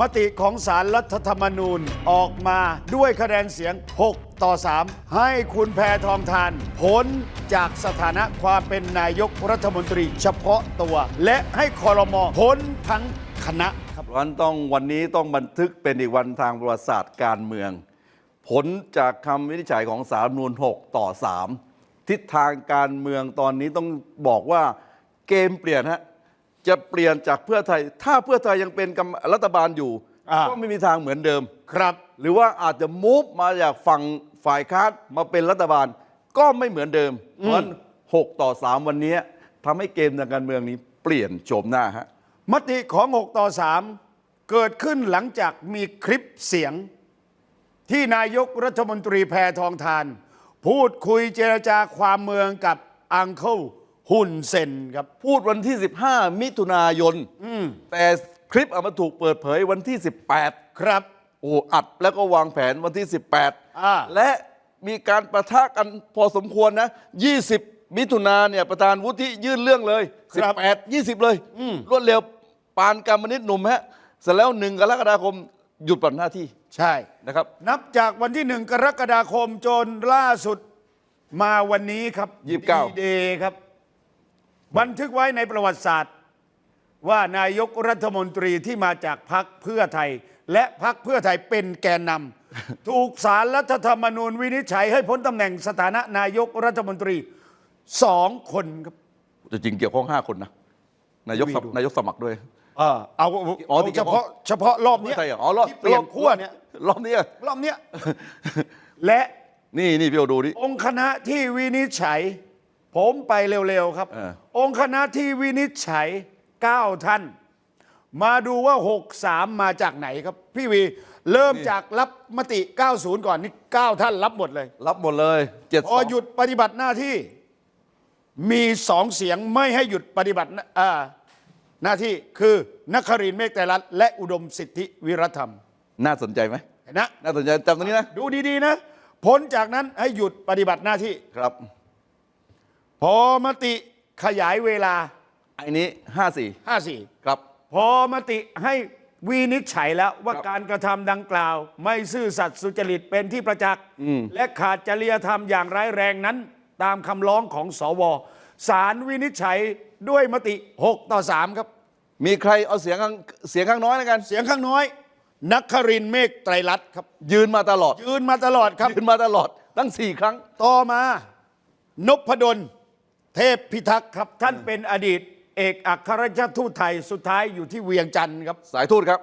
มติของสารรัฐธรรมนูญออกมาด้วยคะแนนเสียง 6 ต่อ 3 ให้คุณแพทองทานพ้นจากสถานะความเป็นนายกรัฐมนตรีเฉพาะตัว และให้คอรมอพ้นทั้งคณะครับเพราะฉะนั้นต้องวันนี้ต้องบันทึกเป็นอีกวันทางประวัติศาสตร์การเมือง ผลจากคำวินิจฉัยของสารรัฐมนูญ6ต่อ 3 ทิศทางการเมืองตอนนี้ต้องบอกว่าเกมเปลี่ยนฮะ จะเปลี่ยนจากเพื่อไทย ถ้าเพื่อไทยยังเป็นกำรัฐบาลอยู่ อ่า ก็ไม่มีทางเหมือนเดิม ครับ หรือว่าอาจจะมูฟมาจากฝั่งฝ่ายค้านมาเป็นรัฐบาล ก็ไม่เหมือนเดิม เพราะฉะนั้น6ต่อ3วันนี้ทำให้เกมทางการเมืองนี้เปลี่ยนโฉมหน้าฮะ มติของ 6 ต่อ 3 เกิดขึ้นหลังจากมีคลิปเสียง ที่นายกรัฐมนตรีแพทองทาน พูดคุยเจรจาความเมืองกับอังเคิล หุ่นเซนครับ พูดวันที่ 15 มิถุนายนแต่คลิปเอามาถูกเปิดเผยวันที่ 18 ครับ โอ้อัดแล้วก็วางแผนวันที่อ่า18 และมีการประทะกันพอสมควรนะ 20 มิถุนาเนี่ยประธานวุฒิยื่นเรื่องเลยครับ18 20 เลย รวดเร็วปานการมนิดหนุ่มฮะ เสร็จแล้วหนึ่งกรกฎาคมหยุดปฏิบัติหน้าที่ใช่นะครับ นับจากวันที่หนึ่งกรกฎาคมจนล่าสุดมาวันนี้ครับยี่สิบเก้าเดย์ครับ บันทึกไว้ในประวัติศาสตร์ ว่านายกรัฐมนตรีที่มาจากพรรคเพื่อไทย และพรรคเพื่อไทยเป็นแกนนำถูกสารรัฐธรรมนูญวินิจฉัยให้พ้นตำแหน่งสถานะนายกรัฐมนตรีสองคนครับจริงๆเกี่ยวข้อง5คนนะนายกสมดูนายกสมัครด้วย เออเอาอ๋อเอาที่เฉพาะเฉพาะรอบเพื่เนี้อยไทยเหรออ๋อรอบที่เปลี่ยนรอบขั้วเนี่ยรอบนี้อะรอบเนี้ยและนี่นี่พี่โอดูดิองค์คณะที่วินิจฉัย ผมไปเร็ว ๆ ครับ เออ องค์คณะที่วินิจฉัย 9 ท่าน มาดูว่า 63 มาจากไหนครับ พี่วีเริ่มจากรับมติ 90 ก่อนนี่ 9 ท่านรับหมดเลย รับหมดเลยเจ็ดพอหยุดปฏิบัติหน้าที่ มีสองเสียงไม่ให้หยุดปฏิบัติหน้าอ่าหน้าที่คือนักครินทร์เมฆไตรรัตน์และอุดมสิทธิวิรธรรมน่าสนใจไหมเห็นนะ น่าสนใจจำตรงนี้นะดูดี ๆ นะ พ้นจากนั้นให้หยุดปฏิบัติหน้าที่ ครับ พอมติขยายเวลาไอ้นี้ห้าสี่54 ครับ พอมติให้วินิจฉัยแล้วว่าครับการกระทำดังกล่าว ไม่ซื่อสัตย์สุจริตเป็นที่ประจักษ์อืม และขาดจริยธรรมอย่างร้ายแรงนั้น ตามคำร้องของสวสารวินิจฉัยด้วยมติ 6 ต่อ 3 ครับ มีใครเอาเสียงข้างเสียงข้างน้อยแล้วกัน เสียงข้างน้อย นักครินทร์เมฆไตรรัตน์ครับ ยืนมาตลอดยืนมาตลอดครับ ยืนมาตลอดตั้งสี่ครั้ง ต่อมานพดล เทพพิทักษ์ครับท่านเป็นอดีต เอกอัครราชทูตไทยสุดท้ายอยู่ที่เวียงจันทร์ครับ สายทูตครับ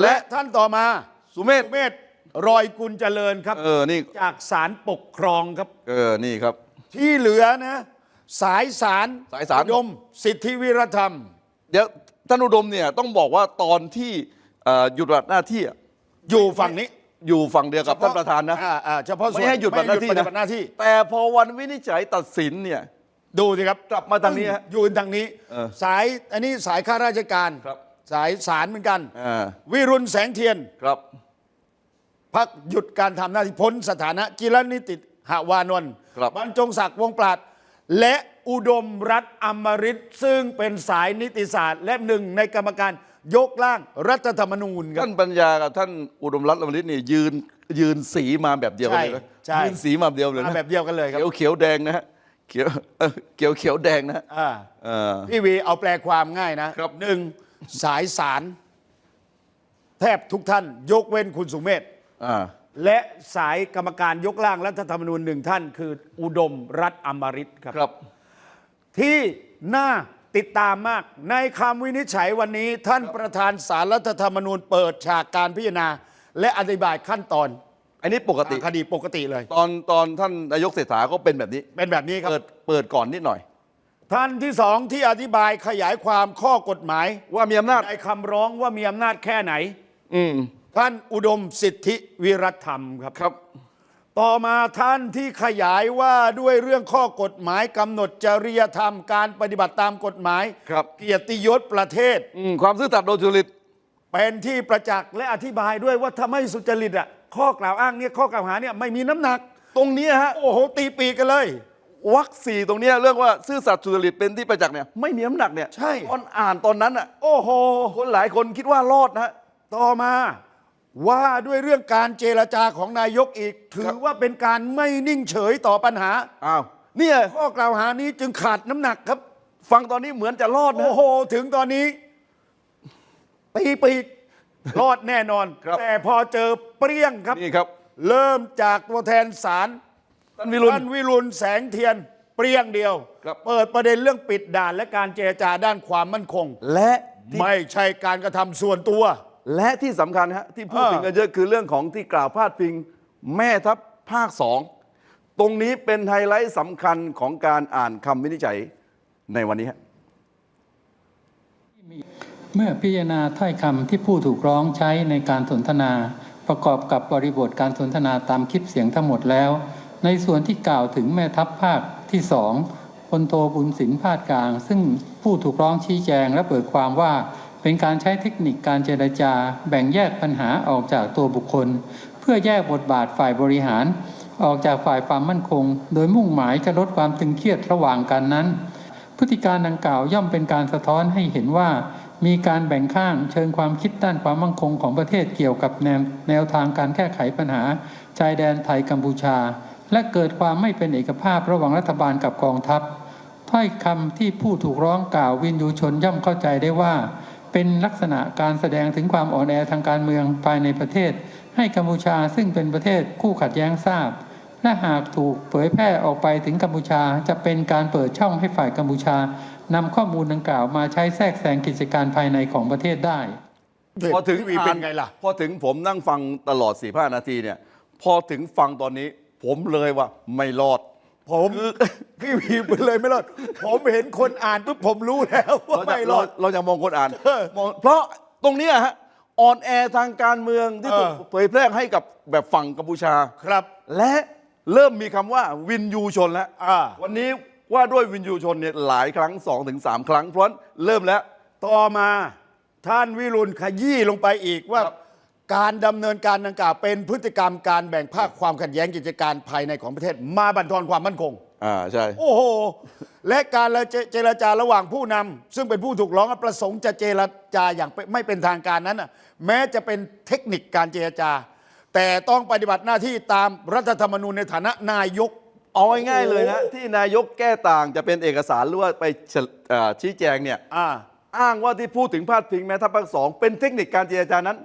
และและท่านต่อมาสุเมธ เมธรอยกุลเจริญครับเออนี่ จากศาลปกครองครับ เออ นี่ครับ ที่เหลือนะ สายสารสายสาร อุดมสิทธิวิรธรรม เดี๋ยวท่านอุดมเนี่ยต้องบอกว่าตอนที่เอ่อหยุดปฏิบัติหน้าที่อะอยู่ฝั่งนี้อยู่ฝั่งเดียวกับท่านประธานนะ อ่อ่เฉพาะส่วนไม่ให้หยุดปฏิบัติหน้าที่ไม่นะให้หยุดปฏิบัติหน้าที่ แต่พอวันวินิจฉัยตัดสินเนี่ย ดูสิครับกลับมาทางนี้ฮะอยู่ทางนี้ เออสายอันนี้สายข้าราชการครับ สายสารเหมือนกัน อ่าวิรุณแสงเทียน ครับ พักหยุดการทำหน้าที่พ้นสถานะจิรนิติหาวานนท์ครับ บรรจงศักดิ์วงศ์ปราด และอุดมรัฐอมริตซึ่งเป็นสายนิติศาสตร์ และหนึ่งในกรรมการยกร่างรัฐธรรมนูญครับ ท่านปัญญากับท่านอุดมรัตน์อมฤตนี่ยืนยืนสีมาแบบเดียวกันเลยนะใช่ใช่ ยืนสีมาแบบเดียวเลยมานะแบบเดียวกันเลยครับ เขียวเขียวแดงนะฮะ เขียวเอ่อเขียวเขียวแดงนะฮะอ่าเออ พี่วีเอาแปลความง่ายนะครับหนึ่งสายสาร แทบทุกท่าน ยกเว้นคุณสุเมธอ่า และสายกรรมการยกร่างรัฐธรรมนูญหนึ่งท่าน คืออุดมรัฐอมริตครับครับ ที่น่าติดตามมาก ในคำวินิจฉัยวันนี้ท่านประธานสารรัฐธรรมนูญเปิดฉากการพิจารณา และอธิบายขั้นตอน อันนี้ปกติ คดีปกติเลย ตอนตอนท่านนายกเศรษฐาก็เป็นแบบนี้ เป็นแบบนี้ครับ เปิดเปิดก่อนนิดหน่อย ท่านที่สองที่อธิบายขยายความข้อกฎหมาย ว่ามีอำนาจ ในคำร้องว่ามีอำนาจแค่ไหน อืมท่านอุดมสิทธิวิรธรรมครับ ครับ ต่อมาท่านที่ขยายว่าด้วยเรื่องข้อกฎหมายกำหนดจริยธรรมการปฏิบัติตามกฎหมาย ครับ เกียรติยศประเทศ อืมความซื่อสัตย์โดยสุจริตเป็นที่ประจักษ์และอธิบายด้วยว่าถ้าไม่สุจริตอะ ข้อกล่าวอ้างเนี่ยข้อกล่าวหาเนี่ยไม่มีน้ำหนัก ตรงนี้ฮะโอ้โหตีปีกกันเลย วักสี่ตรงเนี้ยเรื่องว่าซื่อสัตย์สุจริตเป็นที่ประจักษ์เนี่ยไม่มีน้ำหนักเนี่ยใช่ ตอนอ่านตอนนั้นอะโอ้โห คนหลายคนคิดว่ารอดนะฮะ ต่อมาว่าด้วยเรื่องการเจรจาของนายกอีก ถือว่าเป็นการไม่นิ่งเฉยต่อปัญหา อ้าวเนี่ยข้อกล่าวหานี้จึงขาดน้ำหนักครับ ฟังตอนนี้เหมือนจะรอดนะ โอ้โห ถึงตอนนี้ตีปีกรอดแน่นอน ครับ แต่พอเจอ เปรี้ยงครับ นี่ครับ เริ่มจากตัวแทนศาลท่านวิรุณ ท่านวิรุณแสงเทียนเปรี้ยงเดียว ครับ เปิดประเด็นเรื่องปิดด่านและการเจรจาด้านความมั่นคง และที่ไม่ใช่การกระทำส่วนตัว และที่สำคัญฮะที่พูดเออ ถึงกันเยอะคือเรื่องของที่กล่าวพาดพิงแม่ทัพภาคสองตรงนี้เป็นไฮไลท์สำคัญของการอ่านคำวินิจฉัยในวันนี้ฮะ เมื่อพิจารณาถ้อยคำที่ผู้ถูกร้องใช้ในการสนทนา ประกอบกับบริบทการสนทนาตามคลิปเสียงทั้งหมดแล้ว ในส่วนที่กล่าวถึงแม่ทัพภาคที่สองพลโทบุญสินพาดกลาง ซึ่งผู้ถูกร้องชี้แจงและเปิดความว่าเป็นการใช้เทคนิคการเจรจา แบ่งแยกปัญหาออกจากตัวบุคคล เพื่อแยกบทบาทฝ่ายบริหาร ออกจากฝ่ายความมั่นคง โดยมุ่งหมายจะลดความตึงเครียดระหว่างกันนั้น พฤติการดังกล่าวย่อมเป็นการสะท้อนให้เห็นว่า มีการแบ่งข้างเชิงความคิดด้านความมั่นคงของประเทศเกี่ยวกับแนวแนวทางการแก้ไขปัญหาชายแดนไทยกัมพูชา และเกิดความไม่เป็นเอกภาพระหว่างรัฐบาลกับกองทัพถ้อยคำที่ผู้ถูกร้องกล่าววินยูชนย่อมเข้าใจได้ว่า เป็นลักษณะการแสดงถึงความอ่อนแอทางการเมืองภายในประเทศ ให้กัมพูชาซึ่งเป็นประเทศคู่ขัดแย้งทราบ และหากถูกเผยแพร่ออกไปถึงกัมพูชา จะเป็นการเปิดช่องให้ฝ่ายกัมพูชานำข้อมูลดังกล่าวมาใช้แทรกแซงกิจการภายในของประเทศได้ พอถึงพี่วีเป็นไงล่ะ พอถึงผมนั่งฟังตลอด4ี่ห้านาทีเนี่ย พอถึงฟังตอนนี้ ผมเลยว่าไม่รอด ผมพี่วีไปเลยไม่รอด ผมเห็นคนอ่านปุ๊บผมรู้แล้วว่าเราจะไม่รเราอด เราจะมองคนอ่านเออมองเพราะตรงเนี้ยฮะอ่อนแอทางการเมืองที่ถูกเออเผยแพร่ให้กับแบบฝั่งกัมพูชาครับ และ เริ่มมีคำว่าวินยูชนแล้ว อ่า วันนี้ว่าด้วยวินยูชนเนี่ยหลายครั้ง2อถึงสครั้งเพราะฉะนั้นเริ่มแล้ว ต่อมาท่านวิรุณขยี้ลงไปอีกว่าครับการดำเนินการดังกล่าวเป็นพฤติกรรมการแบ่งภาคความขัดแย้งกิจการภายในของประเทศ มาบั่นทอนความมั่นคง อ่าใช่ โอ้โห และการเจรจาระหว่างผู้นำซึ่งเป็นผู้ถูกร้องประสงค์จะเจรจาอย่างไม่เป็นทางการนั้นน่ะแม้จะเป็นเทคนิคการเจรจา แต่ต้องปฏิบัติหน้าที่ตามรัฐธรรมนูญในฐานะนายก เอาง่ายๆเลยนะ ที่นายกแก้ต่างจะเป็นเอกสารหรือว่าไปเฉลเอ่อชี้แจงเนี่ยอ่า อ้างว่าที่พูดถึงพาดพิงแม้ทัพภาคสองเป็นเทคนิคการเจรจานั้น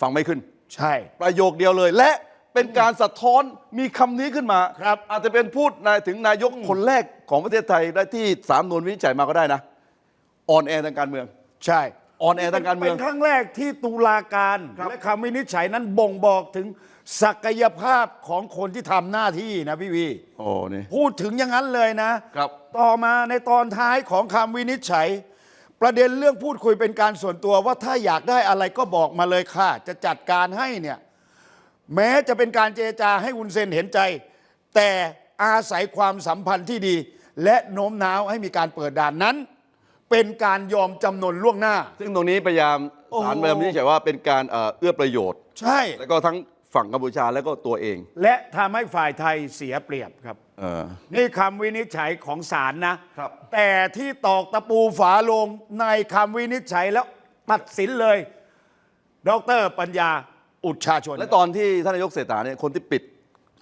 ฟังไม่ขึ้น ใช่ ประโยคเดียวเลยและเป็นการสะท้อนมีคำนี้ขึ้นมาครับ อาจจะเป็นพูดนายถึงนายกคนแรกของประเทศไทยได้ที่สามนวนวินิจฉัยมาก็ได้นะ อ่อนแอทางการเมือง ใช่ อ่อนแอทางการเมืองเป็นครั้งแรกที่ตุลาการครับและคำวินิจฉัยนั้นบ่งบอกถึงศักยภาพของคนที่ทำหน้าที่นะพี่วีโอ้นี่พูดถึงอย่างนั้นเลยนะครับ ต่อมาในตอนท้ายของคำวินิจฉัย ประเด็นเรื่องพูดคุยเป็นการส่วนตัวว่าถ้าอยากได้อะไรก็บอกมาเลยค่ะ จะจัดการให้เนี่ย แม้จะเป็นการเจรจาให้อุนเซนเห็นใจ แต่อาศัยความสัมพันธ์ที่ดี และโน้มน้าวให้มีการเปิดด่านนั้น เป็นการยอมจำนนล่วงหน้า ซึ่งตรงนี้พยายามโอ้โห ศาลพยายามวินิจฉัยว่าเป็นการเอ่อเอื้อประโยชน์ ใช่ แล้วก็ทั้งฝั่งกัมพูชาแล้วก็ตัวเองและทำให้ฝ่ายไทยเสียเปรียบครับ เออ นี่คำวินิจฉัยของศาลนะครับ แต่ที่ตอกตะปูฝาโลงในคำวินิจฉัยแล้วตัดสินเลย ดรปัญญาอุชาชนและตอนที่ท่านนายกเศรษฐาเนี่ยคนที่ปิด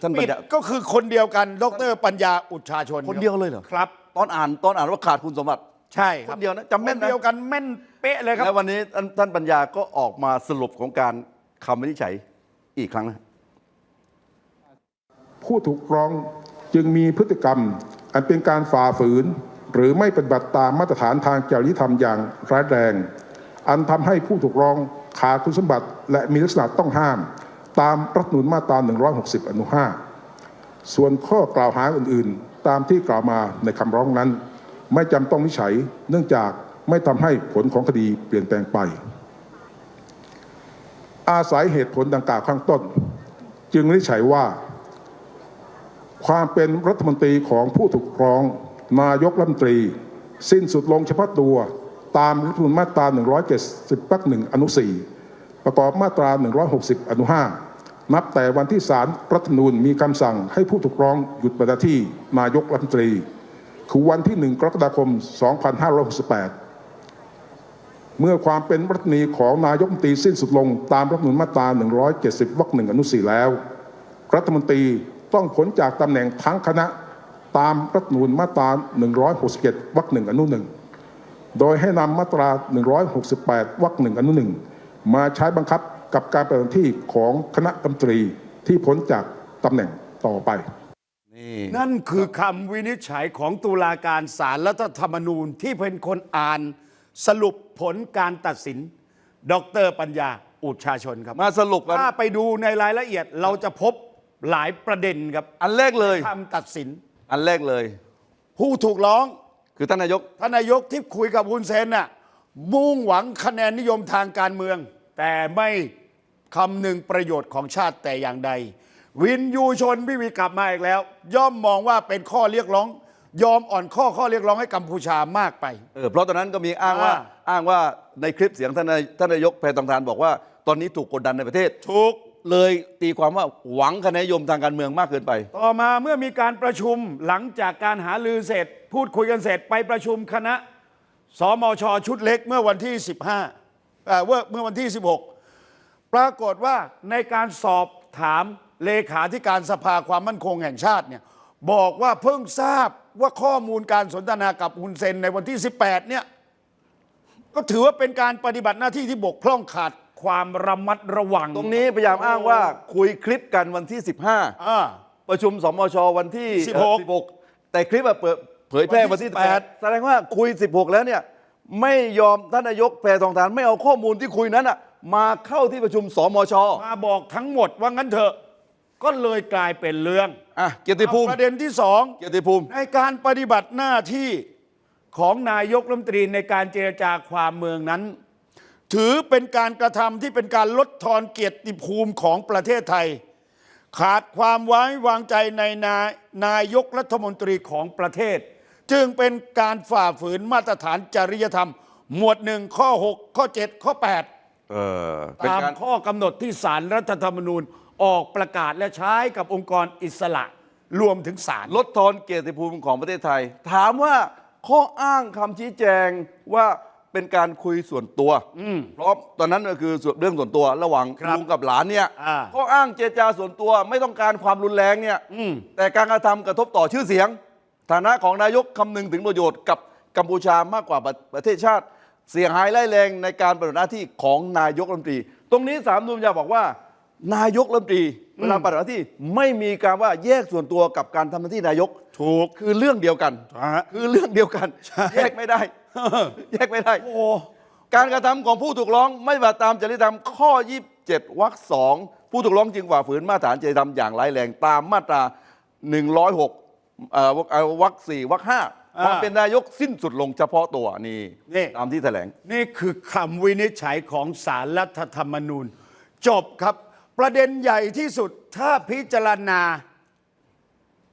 ท่านปัปิญดญา ก็คือคนเดียวกัน ดรปัญญาอุชาชนคนเดียวเลยเหรอ ครับ ตอนอ่านตอนอ่านว่าขาดคุณสมบัติ ใช่ครับคนเดียวนะจำแม่นนะคเดียวกันแม่นเป๊ะเลยครับ และวันนี้ท่านท่านปัญญาก็ออกมาสรุปของการคำวินิจฉัยอีกครั้งนะ ผู้ถูกร้องจึงมีพฤติกรรม อันเป็นการฝ่าฝืน หรือไม่ปฏิบัติตามมาตรฐานทางจริยธรรมอย่างร้ายแรง อันทำให้ผู้ถูกร้องขาดคุณสมบัติ และมีลักษณะต้องห้าม ตามรัฐธรรมนูญมาตรา 160 อนุ 5 ส่วนข้อกล่าวหาอื่น ๆ ตามที่กล่าวมาในคำร้องนั้น ไม่จำต้องวิจัย เนื่องจากไม่ทำให้ผลของคดีเปลี่ยนแปลงไป อาศัยเหตุผลดังกล่าวข้างต้น จึงวินิจฉัยว่า ความเป็นรัฐมนตรีของผู้ถูกร้องนายกรัฐมนตรี สิ้นสุดลงเฉพาะตัวตามรัฐมนูญมาตรา 170วรรคหนึ่งอนุ 4 ประกอบมาตรา 160 อนุ 5 นับแต่วันที่ศาลรัฐมนูญมีคำสั่งให้ผู้ถูกร้องหยุดปฏิบัติน้าที่นายกรัฐมนตรี คือวันที่ 1 กรกฎาคม 2568 เมื่อความเป็นรัฐมนีของนายกรัฐมนตรีสิ้นสุดลงตามรัฐมนูญมาตรา 170 วรรคหนึ่งอนุสี่แล้ว รัฐมนตรีต้องพ้นจากตำแหน่งทั้งคณะตามรัฐมนูญมาตรา 167 วรรคหนึ่งอนุหนึ่งโดยให้นำมาตรา 168 วรรคหนึ่งอนุหนึ่งมาใช้บังคับกับการปฏิบัติหน้าที่ของคณะรัฐมนตรีที่พ้นจากตำแหน่งต่อไป นี่นั่นคือคำวินิจฉัยของตุลาการศาลรัฐธรรมนูญที่เป็นคนอ่าน สรุปผลการตัดสิน ดรปัญญาอุชาชนครับ มาสรุปกันถ้าไปดูในรายละเอียดเราจะพบหลายประเด็นครับอันแรกเลยคำตัดสิน อันแรกเลย ผู้ถูกร้อง คือท่านนายกท่านนายกที่คุยกับฮุนเซนน่ะมุ่งหวังคะแนนนิยมทางการเมือง แต่ไม่คำนึงประโยชน์ของชาติแต่อย่างใด วินยูชนพี่วีกลับมาอีกแล้ว ย่อมมองว่าเป็นข้อเรียกร้อง ยอมอ่อนข้อข้อเรียกร้องให้กัมพูชามากไป เออเพราะตอนนั้นก็มีอ้างว่าอ่า อ้างว่าในคลิปเสียงท่านนายท่านนายกแพทองทานบอกว่า ตอนนี้ถูกกดดันในประเทศ ถูก เลยตีความว่าหวังคะแนนนิยมทางการเมืองมากเกินไป ต่อมาเมื่อมีการประชุมหลังจากการหาลือเสร็จ พูดคุยกันเสร็จไปประชุมคณะสมชชุดเล็กเมื่อวันที่ 15เอ่อเมื่อเมื่อวันที่ 16 ปรากฏว่าในการสอบถาม เลขาธิการสภาความมั่นคงแห่งชาติเนี่ยบอกว่าเพิ่งทราบว่าข้อมูลการสนทนากับฮุนเซนในวันที่ 18 เนี่ย ก็ถือว่าเป็นการปฏิบัติหน้าที่ที่บกพร่องขาดความระมัดระวังตรงนี้พยายามอ้างว่าคุยคลิปกันวันที่15อ่าประชุมสมชวันที่16 เอ่อ16 แต่คลิปอะเปิดเผยแพร่วัวันนที่ที่18 18 แสดงว่าคุย 16 แล้วเนี่ย ไม่ยอมท่านนายกแพทองทานไม่เอาข้อมูลที่คุยนั้นอะมาเข้าที่ประชุมสมช มาบอกทั้งหมดว่างั้นเถอะ ก็เลยกลายเป็นเรื่องอะเกียรติภูมิ ประเด็นที่สองเกียรติภูมิ ในการปฏิบัติหน้าที่ของนายกรัฐมนตรีในการเจรจาความเมืองนั้น ถือเป็นการกระทำที่เป็นการลดทอนเกียรติภูมิของประเทศไทย ขาดความไว้วางใจในนายนายกรัฐมนตรีของประเทศ จึงเป็นการฝ่าฝืนมาตรฐานจริยธรรม หมวดหนึ่งข้อ 6 ข้อ 7 ข้อ8เออเป็นตามการข้อกำหนดที่สารรัฐธรรมนูญ ออกประกาศและใช้กับองค์กรอิสระรวมถึงศาลลดทอนเกียรติภูมิของประเทศไทย ถามว่าข้ออ้างคำชี้แจงว่าเป็นการคุยส่วนตัวเพราะตอนนั้นก็คือส่วนเรื่องส่วนตัวระหว่างครับลุงกับหลานเนี่ยอ่า ข้ออ้างเจรจาส่วนตัวไม่ต้องการความรุนแรงเนี่ยแต่การกระทำกระทบต่อชื่อเสียง ฐานะของนายกคำนึงถึงประโยชน์กับกัมพูชามากกว่าประประเทศชาติ เสียหายร้ายแรงในการปฏิบัติหน้าที่ของนายกรัฐมนตรี ตรงนี้สามนุมยาบอกว่า นายกรัฐมนตรีเวลาปฏิบัติหน้าที่ไม่มีการว่าแยกส่วนตัวกับการทำหน้าที่นายก ถูก คือเรื่องเดียวกัน ฮะคือเรื่องเดียวกัน ใช่ แยกไม่ได้ แยกไม่ได้ โอ้ การกระทำของผู้ถูกร้องไม่ปฏิบัติตามจริยธรรมข้อ 27 วรรคสองผู้ถูกร้องจึงฝ่าฝืนมาตรฐานจริยธรรมอย่างร้ายแรงตามมาตรา 106เอ่อวรรคเอ่อวรรคสี่วรรคห้าอ่าความเป็นนายกสิ้นสุดลงเฉพาะตัวนี่นี่ ตามที่แถลง นี่คือคำวินิจฉัยของสารรัฐธรรมนูญ จบครับ ประเด็นใหญ่ที่สุดถ้าพิจารณา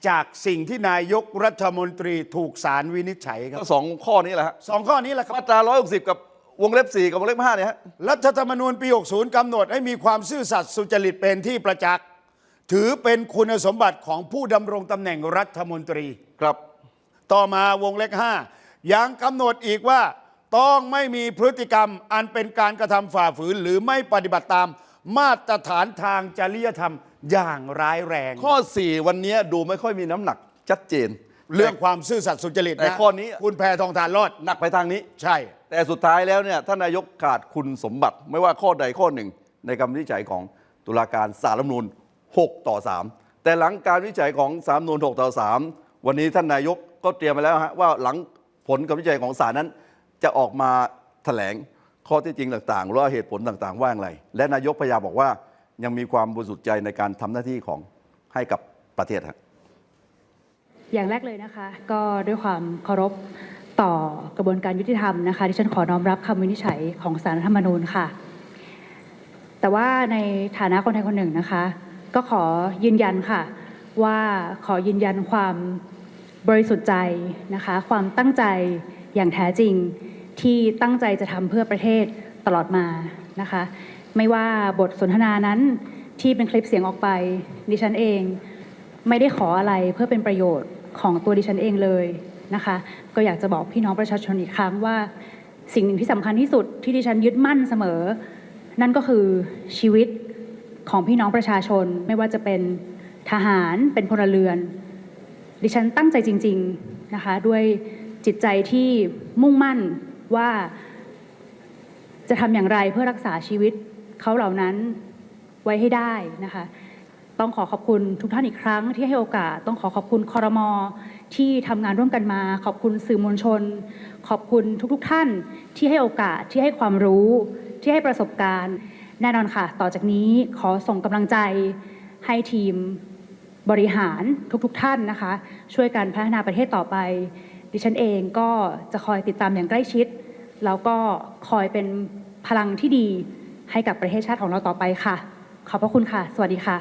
จากสิ่งที่นายกรัฐมนตรีถูกสารวินิจฉัยครับก็สองข้อนี้แหละฮะสองข้อนี้แหละครับมาตรา160 กับวงเล็บ 4 กับวงเล็บ5เนี่ยฮะรัฐธรรมนูญปี 60 กำหนดให้มีความซื่อสัตย์สุจริตเป็นที่ประจักษ์ ถือเป็นคุณสมบัติของผู้ดำรงตำแหน่งรัฐมนตรี ครับ ต่อมาวงเล็ก5ยังกำหนดอีกว่าต้องไม่มีพฤติกรรมอันเป็นการกระทำฝ่าฝืนหรือไม่ปฏิบัติตาม มาตรฐานทางจริยธรรมอย่างร้ายแรง ข้อ 4 วันนี้ดูไม่ค่อยมีน้ำหนักชัดเจน เรื่องความซื่อสัตย์สุจริตแต่นะข้อนี้ คุณแพทองทานรอดหนักไปทางนี้ ใช่ แต่สุดท้ายแล้วเนี่ยท่านนายกขาดคุณสมบัติไม่ว่าข้อใดข้อหนึ่ง ในคำวินิจฉัยของตุลาการสารรัฐธรรมนูญ6ต่อ 3 แต่หลังการวินิจฉัยของสารรัฐธรรมนูญ6ต่อ 3 วันนี้ท่านนายกก็เตรียมมาแล้วฮะว่าหลังผลคำวินิจฉัยของศาลนั้นจะออกมาแถลง ข้อที่จริงต่างๆหรือว่าเหตุผลต่างๆ ว่าอย่างไร และนายกพยาบอกว่ายังมีความบริสุทธิ์ใจในการทำหน้าที่ของให้กับประเทศครับอย่างแรกเลยนะคะ ก็ด้วยความเคารพต่อกระบวนการยุติธรรมนะคะที่ฉันขอน้อมรับคำวินิจฉัยของสารรัฐธรรมนูญค่ะ แต่ว่าในฐานะคนไทยคนหนึ่งนะคะ ก็ขอยืนยันค่ะ ว่าขอยืนยันความบริสุทธิ์ใจนะคะ ความตั้งใจอย่างแท้จริง ที่ตั้งใจจะทำเพื่อประเทศตลอดมานะคะ ไม่ว่าบทสนทนานั้นที่เป็นคลิปเสียงออกไป ดิฉันเองไม่ได้ขออะไรเพื่อเป็นประโยชน์ของตัวดิฉันเองเลยนะคะ ก็อยากจะบอกพี่น้องประชาชนอีกครั้งว่า สิ่งหนึ่งที่สำคัญที่สุดที่ดิฉันยึดมั่นเสมอ นั่นก็คือชีวิตของพี่น้องประชาชนไม่ว่าจะเป็นทหารเป็นพลเรือน ดิฉันตั้งใจจริง ๆนะคะ ด้วยจิตใจที่มุ่งมั่น ว่าจะทำอย่างไรเพื่อรักษาชีวิตเขาเหล่านั้นไว้ให้ได้นะคะ ต้องขอขอบคุณทุกท่านอีกครั้งที่ให้โอกาส ต้องขอขอบคุณคอรมอที่ทำงานร่วมกันมา ขอบคุณสื่อมวลชน ขอบคุณทุกๆทท่านที่ให้โอกาสที่ให้ความรู้ที่ให้ประสบการณ์ แน่นอนค่ะ ต่อจากนี้ขอส่งกำลังใจให้ทีมบริหารทุกๆทท่านนะคะ ช่วยกันพัฒนาประเทศต่อไป ดิฉันเองก็จะคอยติดตามอย่างใกล้ชิด แล้วก็คอยเป็นพลังที่ดีให้กับประเทศชาติของเราต่อไปค่ะ ขอบพระคุณค่ะ สวัสดีค่ะ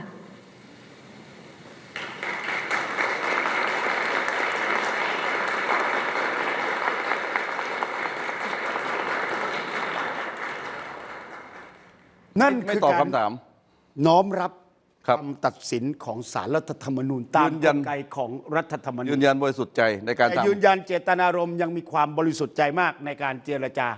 นั่นไม่คือตอบการคำถาม น้อมรับ ครับคำตัดสินของสารรัฐธรรมนูญตามยืนกยันลไกของรัฐธรรมนูยืญนยันบริสุทธิ์ใจในการแต่ทำยืนยันเจตนารมณ์ยังมีความบริสุทธิ์ใจมากในการเจรจา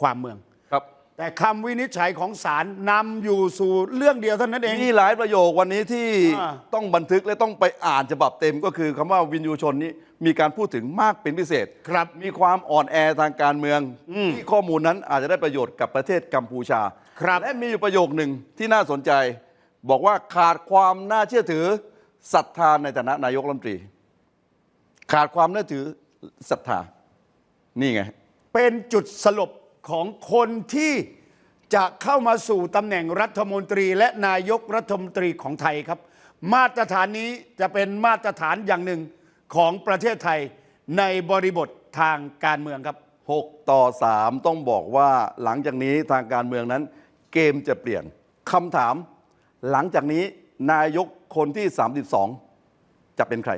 ความเมืองครับ แต่คำวินิจฉัยของศาลนำอยู่สู่เรื่องเดียวเท่านั้นเองมีหลายประโยควันนี้ที่อ่าต้องบันทึกและต้องไปอ่านฉบับเต็มก็คือคำว่าวินยูชนนี้มีการพูดถึงมากเป็นพิเศษครับมีความอ่อนแอทางการเมืองอืมที่ข้อมูลนั้นอาจจะได้ประโยชน์กับประเทศกัมพูชาครับและมีอยู่ประโยคหนึ่งที่น่าสนใจ บอกว่าขาดความน่าเชื่อถือศรัทธาในฐานะนายกรัฐมนตรี ขาดความน่าถือศรัทธา นี่ไง เป็นจุดสลบของคนที่จะเข้ามาสู่ตำแหน่งรัฐมนตรี และนายกรัฐมนตรีของไทยครับ มาตรฐานนี้จะเป็นมาตรฐานอย่างหนึ่งของประเทศไทยในบริบททางการเมืองครับ 6 ต่อ 3 ต้องบอกว่าหลังจากนี้ทางการเมืองนั้น เกมจะเปลี่ยนคำถาม หลังจากนี้นายกคนที่ 32 จะเป็นใคร